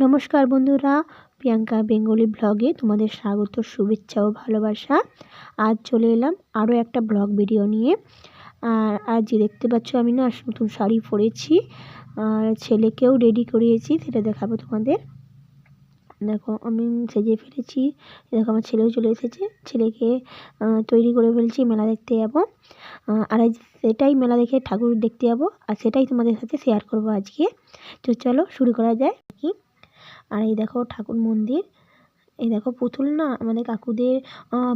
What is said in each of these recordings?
নমস্কার বন্ধুরা, প্রিয়াঙ্কা বেঙ্গলি ব্লগে তোমাদের স্বাগত, শুভেচ্ছা ও ভালোবাসা। আজ চলে এলাম আরও একটা ব্লগ ভিডিও নিয়ে। আর আজ যে দেখতে পাচ্ছ আমি না, নতুন শাড়ি পরেছি। আর ছেলেকেও রেডি করিয়েছি, সেটা দেখাবো তোমাদের। দেখো, আমি সেজে ফেলেছি। দেখো, আমার ছেলেও চলে এসেছে। ছেলেকে তৈরি করে ফেলছি, মেলা দেখতে যাব। আর সেটাই মেলা দেখে ঠাকুর দেখতে যাব। আর সেটাই তোমাদের সাথে শেয়ার করব আজকে। তো চলো, শুরু করা যায়। কি আর এই দেখো ঠাকুর মন্দির। এই দেখো পুতুল না, আমাদের কাকুদের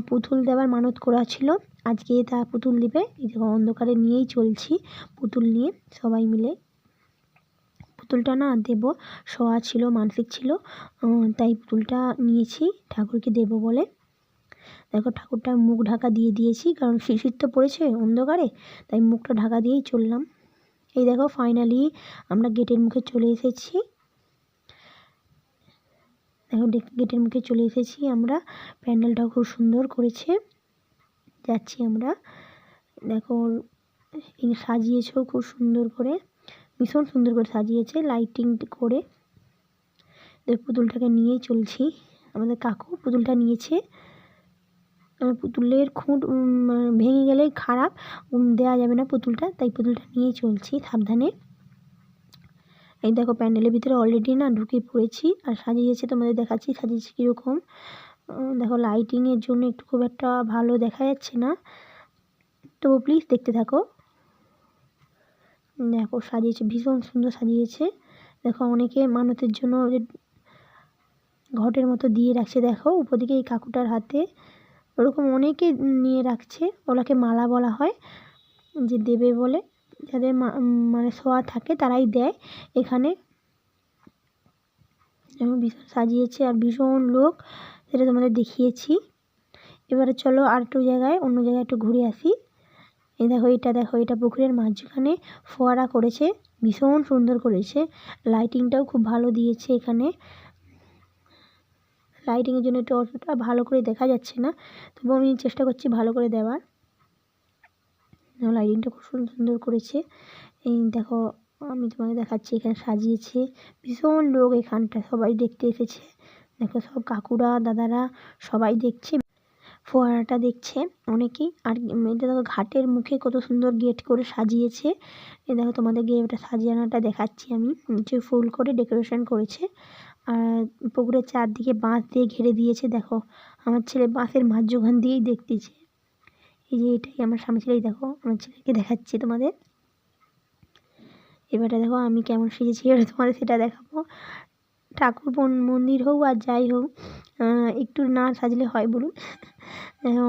পুতুল দেওয়ার মানত করা ছিল। আজকে তা পুতুল দিবে। এই দেখো অন্ধকারে নিয়েই চলছি পুতুল নিয়ে সবাই মিলে। পুতুলটা না দেব, শোয়া ছিল, মানসিক ছিল তাই পুতুলটা নিয়েছি, ঠাকুরকে দেব বলে। দেখো ঠাকুরটা মুখ ঢাকা দিয়ে দিয়েছি, কারণ শিশির তো পড়েছে অন্ধকারে, তাই মুখটা ঢাকা দিয়েই চললাম। এই দেখো ফাইনালি আমরা গেটের মুখে চলে এসেছি। দেখো গেটের মুখে চলে এসেছি আমরা। প্যান্ডেলটাও খুব সুন্দর করেছে। যাচ্ছি আমরা। দেখো সাজিয়েছেও খুব সুন্দর করে। ভীষণ সুন্দর করে সাজিয়েছে লাইটিং করে। পুতুলটাকে নিয়েই চলছি। আমাদের কাকু পুতুলটা নিয়েছে। পুতুলের খুঁট ভেঙে গেলেই খারাপ। দেওয়া যাবে না পুতুলটা, তাই পুতুলটা নিয়েই চলছি সাবধানে। এই দেখো প্যান্ডেলের ভিতরে অলরেডি না ঢুকে পড়েছি আর সাজিয়েছে তোমাদের দেখাচ্ছি, সাজিয়েছি কীরকম। দেখো লাইটিংয়ের জন্য একটু খুব একটা ভালো দেখা যাচ্ছে না। তো প্লিজ দেখতে থাকো। দেখো সাজিয়েছে, ভীষণ সুন্দর সাজিয়েছে। দেখো অনেকে মানতের জন্য ঘটের মতো দিয়ে রাখছে, দেখো উপর দিকে এই কাকুটার হাতে। ওরকম অনেকে নিয়ে রাখছে ওনাকে মালা বলা হয়, যে দেবে বলে। যাদের মানে শোয়া থাকে তারাই দেয়। এখানে যেমন ভীষণ সাজিয়েছে আর ভীষণ লোক সেটা তোমাদের দেখিয়েছি। এবারে চলো আর একটু জায়গায়, অন্য জায়গায় একটু ঘুরে আসি। এই দেখো, এটা দেখো, এটা পুকুরের মাঝখানে ফোয়ারা করেছে, ভীষণ সুন্দর করেছে। লাইটিংটাও খুব ভালো দিয়েছে এখানে। লাইটিংয়ের জন্য একটু অতটা ভালো করে দেখা যাচ্ছে না তবু আমি চেষ্টা করছি ভালো করে দেওয়ার। লাইটিংটা খুব সুন্দর সুন্দর করেছে। এই দেখো, আমি তোমাকে দেখাচ্ছি, এখানে সাজিয়েছে। ভীষণ লোক এখানটা সবাই দেখতে এসেছে। দেখো, সব কাকুরা, দাদারা সবাই দেখছে। ফোয়ারাটা দেখছে অনেকেই। আর এটা দেখো, ঘাটের মুখে কত সুন্দর গেট করে সাজিয়েছে। এ দেখো, তোমাদের গেটটা সাজিয়ানোটা দেখাচ্ছি আমি। নিচে ফুল করে ডেকোরেশন করেছে। আর পুকুরের চারদিকে বাঁশ দিয়ে ঘিরে দিয়েছে, দেখো। আমার ছেলে বাঁশের মাঝখান দিয়েই দেখতেছে। এই যে এটাই আমার স্বামী ছেলেই দেখো আমার ছেলেকে দেখাচ্ছি তোমাদের। এবারে দেখো আমি কেমন সেজেছি, এবারে তোমাদের সেটা দেখাবো। ঠাকুর মন্দির হোক আর যাই হোক একটু না সাজলে হয় বলুন।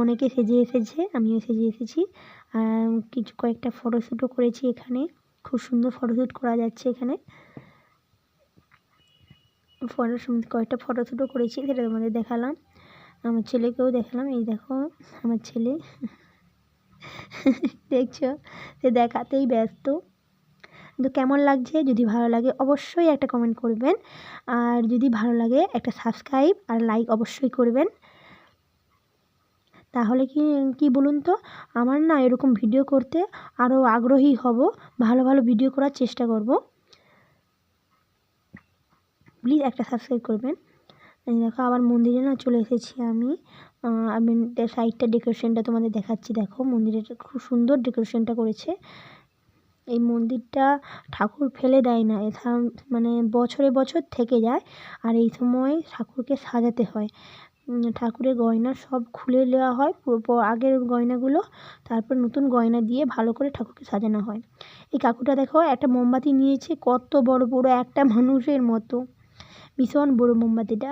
অনেকে সেজে এসেছে, আমিও সেজে এসেছি। কিছু কয়েকটা ফটোশ্যুটও করেছি এখানে, খুব সুন্দর ফটোশ্যুট করা যাচ্ছে এখানে। ফটো কয়েকটা ফটোশ্যুটও করেছি, সেটা তোমাদের দেখালাম। আমার ছেলেকেও দেখালাম, এই দেখো, আমার ছেলে। দেখছ? সে দেখাতেই ব্যস্ত। তো কেমন লাগছে? যদি ভালো লাগে অবশ্যই একটা কমেন্ট করবেন। আর যদি ভালো লাগে, একটা সাবস্ক্রাইব আর লাইক অবশ্যই করবেন। তাহলে কি কি বলুন তো? আমার না এরকম ভিডিও করতে আরও আগ্রহী হব। ভালো ভালো ভিডিও করার চেষ্টা করব। প্লিজ একটা সাবস্ক্রাইব করবেন। দেখো, আবার মন্দিরে না চলে এসেছি আমি। আমি সাইডটা ডেকোরেশনটা তোমাদের দেখাচ্ছি। দেখো, মন্দিরের খুব সুন্দর ডেকোরেশনটা করেছে। এই মন্দিরটা ঠাকুর ফেলে দেয় না মানে বছরে বছর থেকে যায় আর এই সময় ঠাকুরকে সাজাতে হয়। ঠাকুরের গয়না সব খুলে নেওয়া হয় আগের গয়নাগুলো, তারপর নতুন গয়না দিয়ে ভালো করে ঠাকুরকে সাজানো হয়। এই কাকুটা দেখো, একটা মোমবাতি নিয়েছে, কত বড় বড় একটা মানুষের মতো। ভীষণ বড় মোমবাতিটা।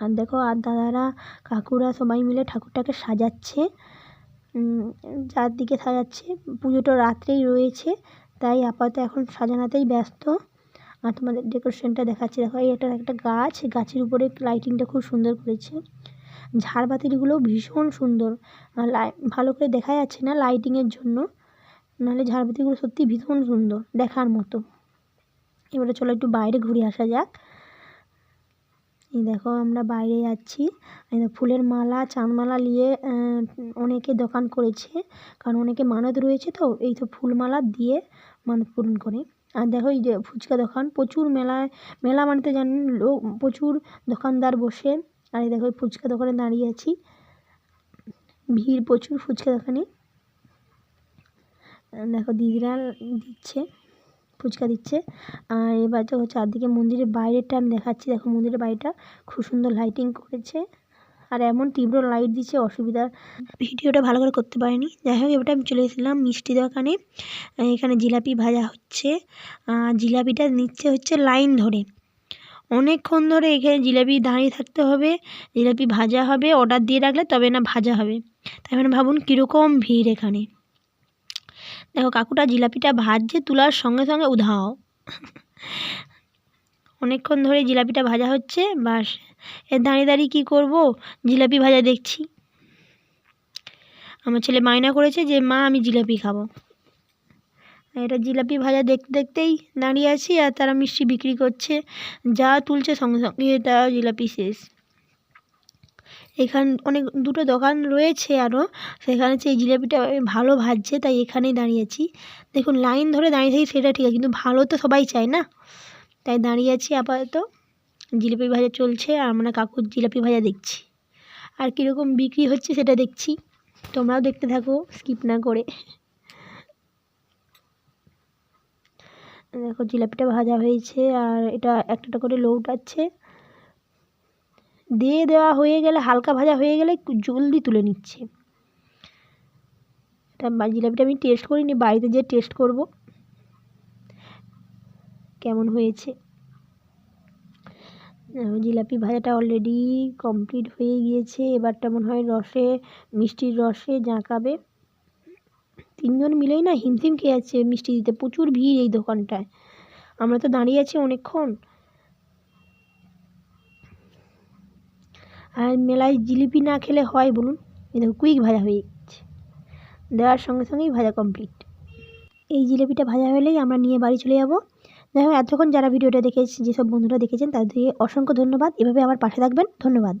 আর দেখো, আর দাদারা, কাকুরা সবাই মিলে ঠাকুরটাকে সাজাচ্ছে। চারদিকে সাজাচ্ছে। পুজোটা রাত্রেই রয়েছে, তাই আপাতত এখন সাজানোতেই ব্যস্ত। আর তোমাদের ডেকোরেশনটা দেখাচ্ছি। দেখো, এই একটা একটা গাছ গাছের উপরে লাইটিংটা খুব সুন্দর করেছে। ঝাড়বাতিগুলোও ভীষণ সুন্দর। ভালো করে দেখা যাচ্ছে না লাইটিংয়ের জন্য। নাহলে ঝাড়বাতিগুলো সত্যি ভীষণ সুন্দর, দেখার মতো। এবারে চলো একটু বাইরে ঘুরে আসা যাক। দেখো আমরা বাইরে যাচ্ছি। ফুলের মালা চাঁদমালা নিয়ে অনেকে দোকান করেছে। কারণ অনেকে মানত রয়েছে তো, এই তো ফুলমালা দিয়ে মানত পূরণ করে। আর দেখো এই যে ফুচকা দোকান, প্রচুর মেলায়, মেলা মানে তো জানেন লোক, প্রচুর দোকানদার বসে। আর এই দেখো ফুচকা দোকানে দাঁড়িয়ে আছি। ভিড় প্রচুর ফুচকা দোকানে। দেখো দিদিরা দিচ্ছে। ফুচকা দিচ্ছে। আর এবার দেখো চারদিকে মন্দিরের বাইরেটা আমি দেখাচ্ছি। দেখো মন্দিরের বাইরেটা খুব সুন্দর লাইটিং করেছে। আর এমন তীব্র লাইট দিচ্ছে, অসুবিধা। ভিডিওটা ভালো করে করতে পারিনি। যাই হোক এবারটা আমি চলে এসেছিলাম মিষ্টি দোকানে। এখানে জিলাপি ভাজা হচ্ছে। জিলাপিটা নিচ্ছে হচ্ছে লাইন ধরে। অনেকক্ষণ ধরে এখানে জিলাপি দাঁড়িয়ে থাকতে হবে। জিলাপি ভাজা হবে। অর্ডার দিয়ে রাখলে তবে না ভাজা হবে। তাই মানে ভাবুন কীরকম ভিড় এখানে। দেখো কাকুটা জিলাপিটা ভাজছে, তোলার সঙ্গে সঙ্গে উধাও। অনেকক্ষণ ধরে জিলাপিটা ভাজা হচ্ছে, বাস। এর দাঁড়িয়ে দাঁড়িয়ে কী করব? জিলাপি ভাজা দেখছি। আমার ছেলে মায়না করেছে যে, মা, আমি জিলাপি খাব। এটা জিলাপি ভাজা দেখতে দেখতেই দাঁড়িয়ে আছি আর তারা মিষ্টি বিক্রি করছে। যা তুলছে সঙ্গে সঙ্গে, এটা জিলাপি শেষ। এখান, অনেক দুটো দোকান রয়েছে আরও সেখানে সেই জিলাপিটা ভালো ভাজছে, তাই এখানেই দাঁড়িয়েছি। দেখুন, লাইন ধরে দাঁড়িয়ে থাকি সেটা ঠিক আছে, কিন্তু ভালো তো সবাই চায় না? তাই দাঁড়িয়ে আছি আপাতত। জিলিপি ভাজা চলছে, আর আমরা কাকুর জিলাপি ভাজা দেখছি। আর কীরকম বিক্রি হচ্ছে সেটা দেখছি। তোমরাও দেখতে থাকো স্কিপ না করে। দেখো, জিলাপিটা ভাজা হয়েছে, আর এটা একটা করে লৌটাচ্ছে দিয়ে দেওয়া হয়ে গেলে, হালকা ভাজা হয়ে গেলে জলদি তুলে নিচ্ছে। এটা জিলাপিটা আমি টেস্ট করিনি, বাড়িতে যেয়ে টেস্ট করব। কেমন হয়েছে? জিলাপি ভাজাটা অলরেডি কমপ্লিট হয়ে গিয়েছে। এবারটা মনে হয় রসে, মিষ্টির রসে জাঁকাবে। তিনজন মিলেই না হিমশিম খেয়ে যাচ্ছে মিষ্টি দিতে। প্রচুর ভিড় এই দোকানটায়। আমরা তো দাঁড়িয়ে আছি অনেকক্ষণ। আর মেলায় জিলিপি না খেলে হয় বলুন? এই দেখো, কুইক ভাজা হয়ে যাচ্ছে। দেওয়ার সঙ্গে সঙ্গেই ভাজা কমপ্লিট এই জিলিপিটা ভাজা হলেই আমরা নিয়ে বাড়ি চলে যাব। যাই হোক এতক্ষণ যারা ভিডিওটা দেখেছে, যেসব বন্ধুরা দেখেছেন তাদেরকে অসংখ্য ধন্যবাদ। এভাবে আমার পাশে থাকবেন। ধন্যবাদ।